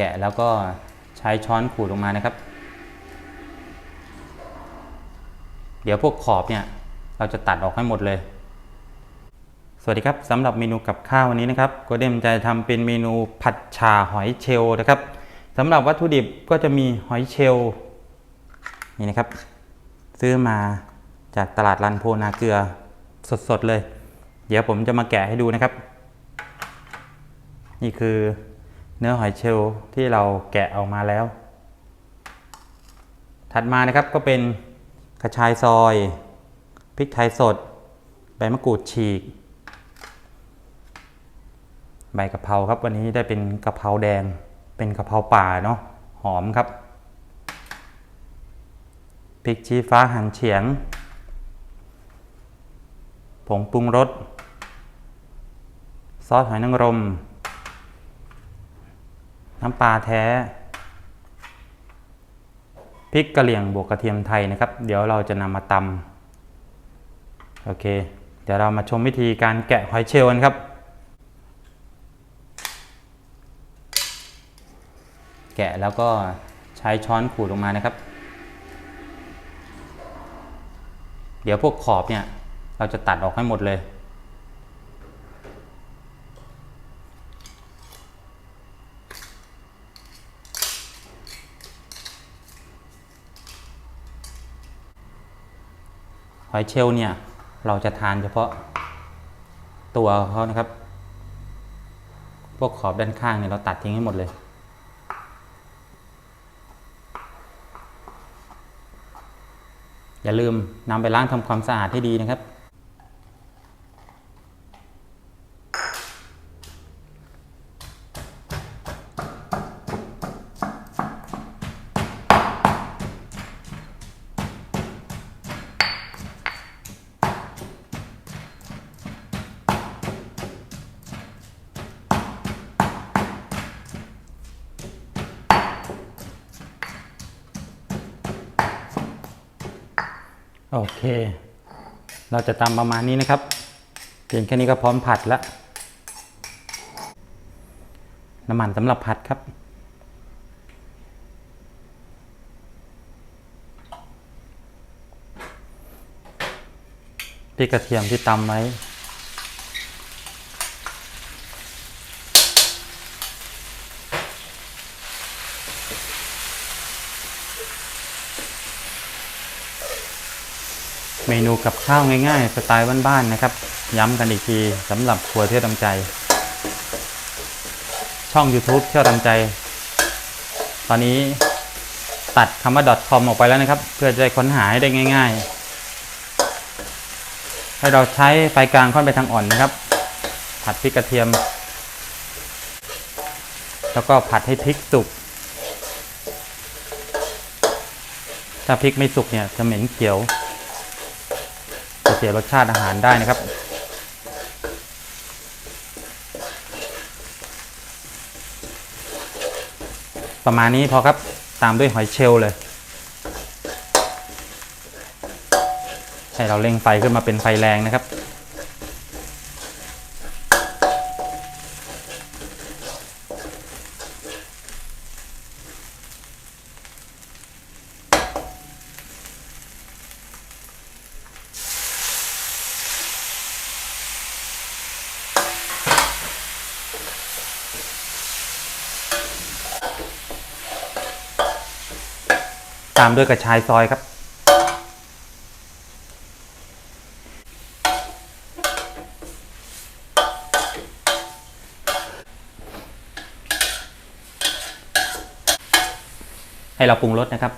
กะแล้วก็ใช้ช้อนขูดลงมานะครับ เดี๋ยวพวกขอบเนี่ยเราจะตัดออกให้หมดเลย สวัสดีครับสำหรับเมนูกับข้าววันนี้นะครับโกเดมจะทำเป็นเมนูผัดชาหอยเชลนะครับสำหรับวัตถุดิบก็จะมีหอยเชลนี่นะครับ ซื้อมาจากตลาดรันโพนาเกลือสดๆเลย เดี๋ยวผมจะมาแกะให้ดูนะครับ นี่คือ เนื้อหอยเชลล์ที่เราแกะออกมาแล้ว ถัดมานะครับก็เป็นกระชายซอยพริกไทยสด ใบมะกรูดฉีก ใบกะเพราครับวันนี้ได้เป็นกะเพราแดง เป็นกะเพราป่าเนาะหอมครับพริกชี้ฟ้าหั่นเฉียง ผงปรุงรส ซอสหอยนางรม น้ำปลาแท้พริกกะเหรี่ยงบวกกระเทียมไทยนะครับ เดี๋ยวเราจะนำมาตำโอเค เดี๋ยวเรามาชมวิธีการแกะหอยเชลล์กันครับ แกะแล้วก็ใช้ช้อนขูดลงมานะครับ เดี๋ยวพวกขอบเนี่ย เราจะตัดออกให้หมดเลย หอยเชลล์เนี่ยเราจะทานเฉพาะตัวเขานะครับ พวกขอบด้านข้างเนี่ยเราตัดทิ้งให้หมดเลย อย่าลืมนำไปล้างทำความสะอาดให้ดีนะครับ โอเค เราจะตำประมาณนี้นะครับเพียงแค่นี้ก็พร้อมผัดแล้วน้ำมันสำหรับผัดครับพริกกระเทียมที่ตำไว้ เมนูกับข้าวง่ายๆ สไตล์บ้านๆนะครับ ย้ำกันอีกทีสำหรับครัวเที่ยวดำใจ ช่อง YouTube เที่ยวดำใจ ตอนนี้ตัดคำว่า .com ออกไปแล้วนะครับ เพื่อจะค้นหาให้ได้ง่าย ๆ ให้เราใช้ไฟกลางค่อนไปทางอ่อนนะครับ ผัดพริกกระเทียม แล้วก็ผัดให้พริกสุกถ้าพริกไม่สุกเนี่ยจะเหม็นเขียว เสียรสชาติอาหารได้นะครับ ประมาณนี้พอครับตามด้วยหอยเชลเลยให้เราเร่งไฟขึ้นมาเป็นไฟแรงนะครับ ตามด้วยกระชายซอยครับ ให้เราปรุงรสนะครับ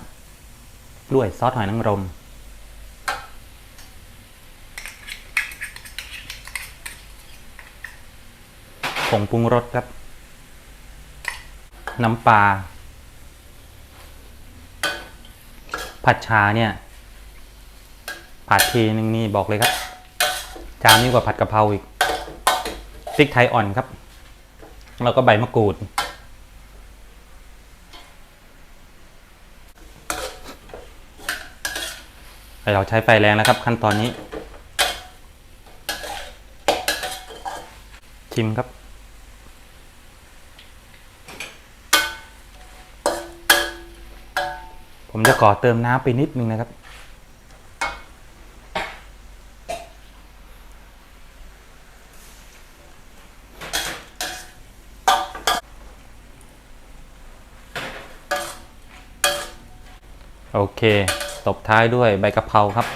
ด้วยซอสหอยนางรมผงปรุงรสครับ น้ำปลา ผัดชาเนี่ย ผัดทีนึงนี่บอกเลยครับ จานนี้กว่าผัดกะเพราอีกพริกไทยอ่อนครับ แล้วก็ใบมะกรูด เราใช้ไฟแรงแล้วครับ ขั้นตอนนี้ ชิมครับ ผมจะขอเติมน้ำไปนิดนึงนะครับ โอเค ตบท้ายด้วยใบกะเพราครับ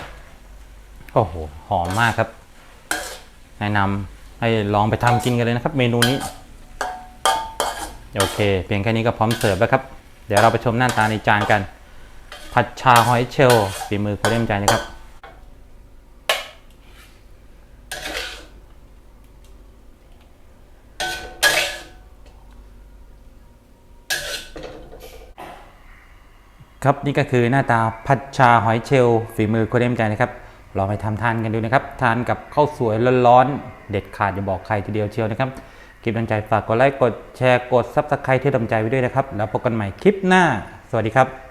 โอ้โห หอมมากครับ แนะนำให้ลองไปทำกินกันเลยนะครับ เมนูนี้ โอเค เพียงแค่นี้ก็พร้อมเสิร์ฟแล้วครับ เดี๋ยวเราไปชมหน้าตาในจานกัน ผัดชาหอยเชลล์ฝีมือโคเล่มใจนะครับ ครับนี่ก็คือหน้าตาผัดชาหอยเชลล์ฝีมือโคเดมใจนะครับลองไปทำทานกันดูนะครับ ทานกับข้าวสวยร้อนๆเด็ดขาดอย่าบอกใครทีเดียวเชียวนะครับคลิปดนใจฝากกดไลค์กดแชร์กดซับสไครต์ที่ดำใจไว้ด้วยนะครับ แล้วพบกันใหม่คลิปหน้า สวัสดีครับ